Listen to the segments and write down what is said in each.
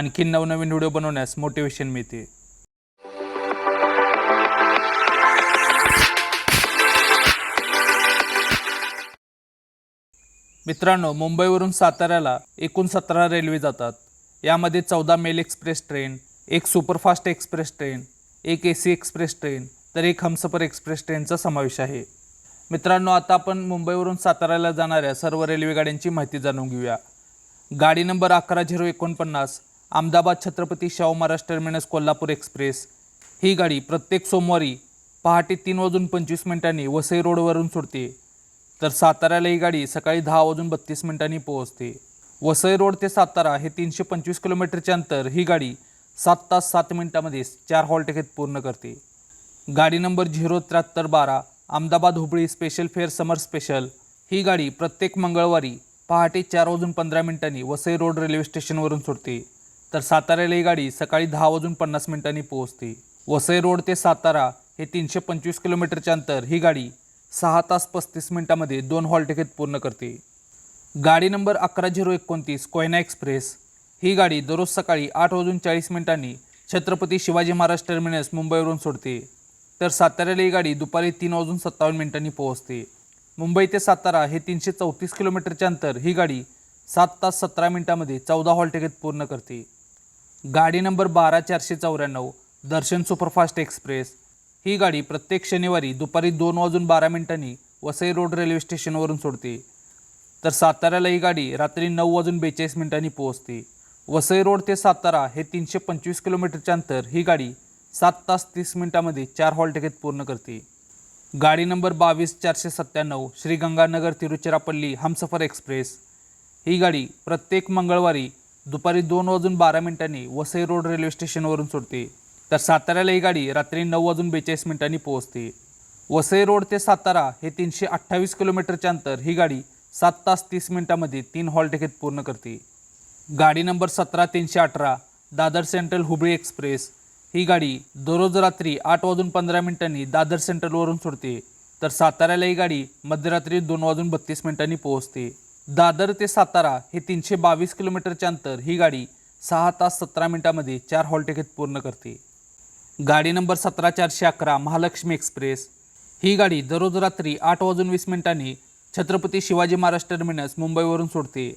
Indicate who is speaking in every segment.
Speaker 1: आणखी नवनवीन व्हिडिओ बनवण्यास मोटिवेशन मिळते मित्रांनो मुंबईवरून साताऱ्याला एकूण सतरा रेल्वे जातात यामध्ये चौदा मेल एक्सप्रेस ट्रेन एक सुपरफास्ट एक्सप्रेस ट्रेन एक ए सी एक्सप्रेस ट्रेन तर एक हमसफर एक्सप्रेस ट्रेनचा समावेश आहे मित्रांनो आता आपण मुंबईवरून साताऱ्याला जाणाऱ्या सर्व रेल्वे गाड्यांची माहिती जाणून घेऊया गाडी नंबर अकरा झिरो एकोणपन्नास अहमदाबाद छत्रपती शाहू महाराज टर्मिनस कोल्हापूर एक्सप्रेस ही गाडी प्रत्येक सोमवारी पहाटे तीन वाजून पंचवीस मिनिटांनी वसई रोडवरून सोडते तर साताऱ्याला ही गाडी सकाळी दहा वाजून बत्तीस मिनिटांनी पोहोचते वसई रोड ते सातारा हे तीनशे पंचवीस किलोमीटरचे अंतर ही गाडी सात तास सात मिनिटांमध्ये चार हॉल टिकेत पूर्ण करते गाडी नंबर झिरो त्र्याहत्तर बारा Ahmedabad Hubli special fare summer special ही गाडी प्रत्येक मंगळवारी पहाटे चार वाजून पंधरा मिनिटांनी वसई रोड रेल्वे स्टेशनवरून सोडते तर साताऱ्याला ही गाडी सकाळी दहा वाजून पन्नास मिनिटांनी पोहोचते वसई रोड ते सातारा हे तीनशे पंचवीस किलोमीटरचे अंतर ही गाडी सहा तास पस्तीस मिनिटामध्ये दोन हॉल हॉलटिकेत पूर्ण करते गाडी नंबर अकरा झिरो एकोणतीस कोयना एक्सप्रेस ही गाडी दररोज सकाळी आठ वाजून चाळीस मिनिटांनी छत्रपती शिवाजी महाराज टर्मिनस मुंबईवरून सोडते तर साताऱ्याला ही गाडी दुपारी तीन वाजून सत्तावन्न मिनिटांनी पोहोचते मुंबई ते सातारा हे तीनशे चौतीस किलोमीटरचे अंतर ही गाडी सात तास सतरा मिनिटांमध्ये चौदा हॉलटिकेत पूर्ण करते गाडी नंबर बारा चारशे चौऱ्याण्णव दर्शन सुपरफास्ट एक्सप्रेस ही गाडी प्रत्येक शनिवारी दुपारी दोन वाजून बारा मिनिटांनी वसई रोड रेल्वे स्टेशनवरून सोडते तर साताऱ्याला ही गाडी रात्री नऊ वाजून बेचाळीस मिनिटांनी पोहोचते वसई रोड ते सातारा हे तीनशे पंचवीस किलोमीटरचे अंतर ही गाडी सात तास तीस मिनिटामध्ये चार हॉल टिकेत पूर्ण करते गाडी नंबर बावीस चारशे सत्त्याण्णव श्रीगंगानगर तिरुचिरापल्ली हमसफर एक्सप्रेस ही गाडी प्रत्येक मंगळवारी दुपारी दोन वाजून बारा मिनिटांनी वसई रोड रेल्वे स्टेशनवरून सोडते तर साताऱ्याला ही गाडी रात्री नऊ वाजून बेचाळीस मिनिटांनी पोहोचते वसई रोड ते सातारा हे तीनशे अठ्ठावीस किलोमीटरच्या अंतर ही गाडी सात तास तीस मिनिटांमध्ये तीन हॉल टिकीट पूर्ण करते गाडी नंबर सतरा तीनशे अठरा दादर सेंट्रल हुबळी एक्सप्रेस ही गाडी दररोज रात्री आठ वाजून पंधरा मिनिटांनी दादर सेंट्रलवरून सोडते तर साताऱ्याला ही गाडी मध्यरात्री दोन वाजून बत्तीस मिनिटांनी पोहोचते दादर ते सातारा हे तीनशे बावीस किलोमीटरचे अंतर ही गाडी सहा तास सतरा मिनिटामध्ये चार हॉलटिकेत पूर्ण करते गाडी नंबर सतरा चारशे अकरा महालक्ष्मी एक्सप्रेस ही गाडी दररोज रात्री आठ वाजून वीस मिनिटांनी छत्रपती शिवाजी महाराज टर्मिनस मुंबईवरून सोडते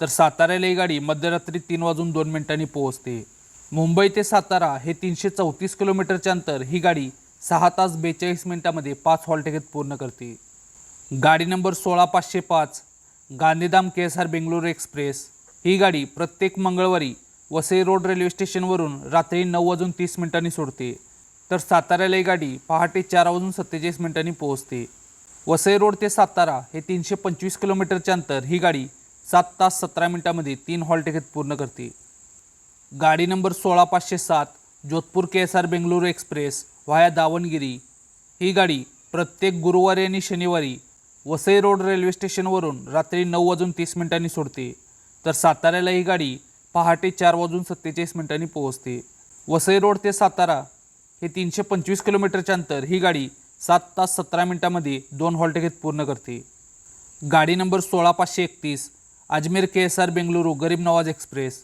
Speaker 1: तर साताऱ्याला ही गाडी मध्यरात्री तीन वाजून दोन मिनिटांनी पोहोचते मुंबई ते सातारा हे तीनशे चौतीस किलोमीटरचे अंतर ही गाडी सहा तास बेचाळीस मिनिटामध्ये पाच टिकेट पूर्ण करते गाडी नंबर सोळा पाचशे पाच Gandhidham K S R Bangalore express ही गाडी प्रत्येक मंगळवारी वसई रोड रेल्वे स्टेशनवरून रात्री नऊ वाजून तीस मिनिटांनी सोडते तर साताऱ्याला ही गाडी पहाटे चार वाजून सत्तेचाळीस मिनिटांनी पोहोचते वसई रोड ते सातारा हे तीनशे पंचवीस किलोमीटरचे अंतर ही गाडी सात तास सतरा मिनिटांमध्ये तीन हॉल टिकेट पूर्ण करते गाडी नंबर सोळा पाचशे सात Jodhpur K S R Bengaluru express via Davangere ही गाडी प्रत्येक गुरुवारी आणि शनिवारी वसई रोड रेल्वे स्टेशनवरून रात्री नऊ वाजून तीस मिनिटांनी सोडते तर साताऱ्याला ही गाडी पहाटे चार वाजून सत्तेचाळीस मिनिटांनी पोहोचते वसई रोड ते सातारा हे तीनशे पंचवीस किलोमीटरच्या अंतर ही गाडी सात तास सतरा मिनिटांमध्ये दोन हॉल्ट घेत पूर्ण करते गाडी नंबर सोळा पाचशे एकतीस Ajmer K S R Bengaluru Garib Nawaz express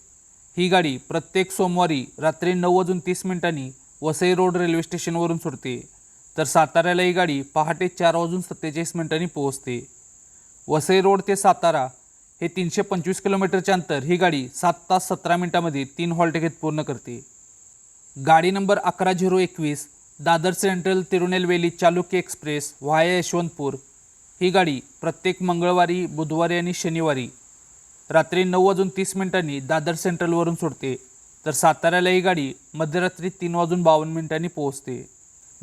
Speaker 1: ही गाडी प्रत्येक सोमवारी रात्री नऊ वाजून तीस मिनिटांनी वसई रोड रेल्वे स्टेशनवरून सोडते तर साताऱ्याला ही गाडी पहाटे चार वाजून सत्तेचाळीस मिनिटांनी पोहोचते वसई रोड ते सातारा हे तीनशे पंचवीस किलोमीटरचे अंतर ही गाडी सात तास सतरा मिनिटामध्ये तीन हॉल पूर्ण करते गाडी नंबर अकरा झिरो एकवीस Dadar central Tirunelveli Chalukya express via Yesvantpur ही गाडी प्रत्येक मंगळवारी बुधवारी आणि शनिवारी रात्री नऊ वाजून तीस मिनिटांनी दादर सेंट्रलवरून सोडते तर साताऱ्याला ही गाडी मध्यरात्री तीन वाजून बावन्न मिनिटांनी पोहोचते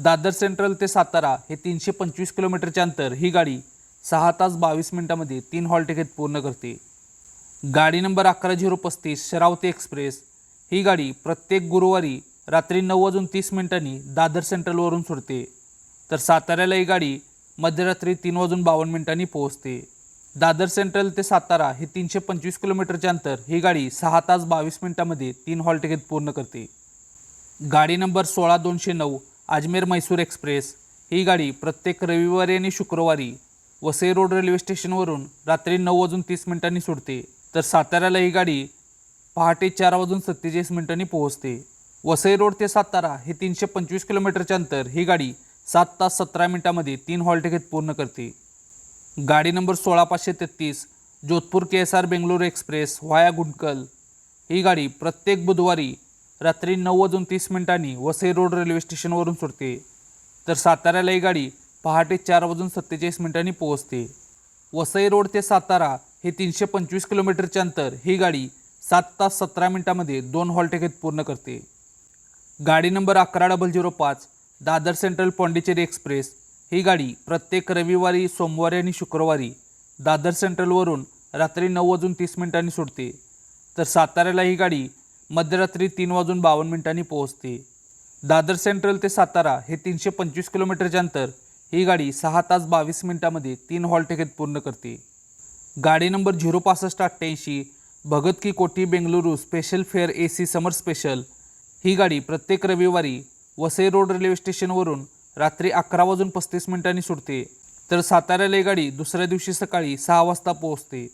Speaker 1: दादर सेंट्रल ते सातारा हे तीनशे पंचवीस किलोमीटरचे अंतर ही गाडी सहा तास बावीस मिनिटामध्ये तीन हॉल तिकीट पूर्ण करते गाडी नंबर अकरा झिरो पस्तीस शरावती एक्सप्रेस ही गाडी प्रत्येक गुरुवारी रात्री नऊ वाजून तीस मिनिटांनी दादर सेंट्रलवरून सोडते तर साताऱ्याला ही गाडी मध्यरात्री तीन वाजून बावन्न मिनिटांनी पोहोचते दादर सेंट्रल ते सातारा हे तीनशे पंचवीस किलोमीटरचे अंतर ही गाडी सहा तास बावीस मिनिटांमध्ये तीन हॉल तिकीट पूर्ण करते गाडी नंबर सोळा दोनशे नऊ अजमेर मैसूर एक्सप्रेस ही गाडी प्रत्येक रविवारी आणि शुक्रवारी वसई रोड रेल्वे स्टेशनवरून रात्री नऊ वाजून तीस मिनिटांनी सुटते तर साताऱ्याला ही गाडी पहाटे चार वाजून सत्तेचाळीस मिनिटांनी पोहोचते वसई रोड ते सातारा हे तीनशे पंचवीस किलोमीटरच्या अंतर ही गाडी सात तास सतरा मिनिटांमध्ये तीन हॉल्ट घेत पूर्ण करते गाडी नंबर सोळा पाचशे तेहतीस Jodhpur K S R Bangalore express via Guntakal ही गाडी प्रत्येक बुधवारी रात्री नऊ वाजून तीस मिनिटांनी वसई रोड रेल्वे स्टेशनवरून सुटते तर साताऱ्याला ही गाडी पहाटे चार वाजून सत्तेचाळीस मिनिटांनी पोहोचते वसई रोड ते सातारा हे तीनशे पंचवीस किलोमीटरचे अंतर ही गाडी सात तास सतरा मिनिटांमध्ये दोन हॉलटेकेत पूर्ण करते गाडी नंबर अकरा डबल झिरो पाच दादर सेंट्रल पॉंडिचेरी एक्सप्रेस ही गाडी प्रत्येक रविवारी सोमवारी आणि शुक्रवारी दादर सेंट्रलवरून रात्री नऊ वाजून तीस मिनिटांनी सुटते तर साताऱ्याला ही गाडी मध्यरात्री तीन वाजून बावन्न मिनिटांनी पोहोचते दादर सेंट्रल ते सातारा हे तीनशे पंचवीस किलोमीटरच्या अंतर ही गाडी सहा तास बावीस मिनिटामध्ये तीन हॉल टिकेट पूर्ण करते गाडी नंबर झिरो पासष्ट अठ्ठ्याऐंशी Bhagat ki Kothi Bengaluru special fare A C summer special ही गाडी प्रत्येक रविवारी वसई रोड रेल्वे स्टेशनवरून रात्री अकरा वाजून पस्तीस मिनिटांनी सुटते तर साताऱ्याला ही गाडी दुसऱ्या दिवशी सकाळी सहा वाजता पोहोचते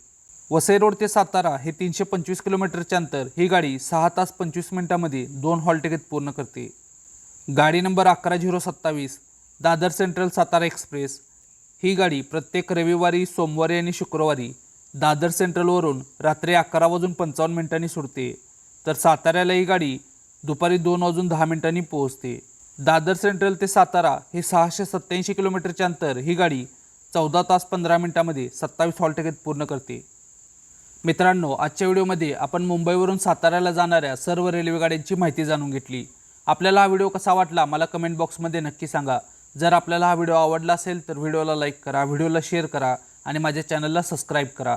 Speaker 1: वसई रोड ते सातारा हे तीनशे पंचवीस किलोमीटरचे अंतर ही गाडी सहा तास पंचवीस मिनिटांमध्ये दोन हॉलटिकेत पूर्ण करते गाडी नंबर अकरा झिरो सत्तावीस दादर सेंट्रल सातारा एक्सप्रेस ही गाडी प्रत्येक रविवारी सोमवारी आणि शुक्रवारी दादर सेंट्रलवरून रात्री अकरा वाजून पंचावन्न मिनिटांनी सुटते तर साताऱ्याला ही गाडी दुपारी दोन वाजून दहा मिनिटांनी पोहोचते दादर सेंट्रल ते सातारा हे सहाशे सत्त्याऐंशी किलोमीटरचे अंतर ही गाडी चौदा तास पंधरा मिनिटांमध्ये सत्तावीस हॉलटिकेत पूर्ण करते मित्रांनो आजच्या व्हिडिओमध्ये आपण मुंबईवरून साताऱ्याला जाणाऱ्या सर्व रेल्वेगाड्यांची माहिती जाणून घेतली आपल्याला हा व्हिडिओ कसा वाटला मला कमेंट बॉक्समध्ये नक्की सांगा जर आपल्याला हा व्हिडिओ आवडला असेल तर व्हिडिओला लाईक करा व्हिडिओला शेअर करा आणि माझ्या चॅनलला सबस्क्राईब करा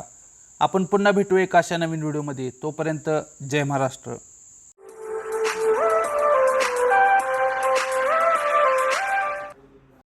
Speaker 1: आपण पुन्हा भेटू एका अशा नवीन व्हिडिओमध्ये तोपर्यंत जय महाराष्ट्र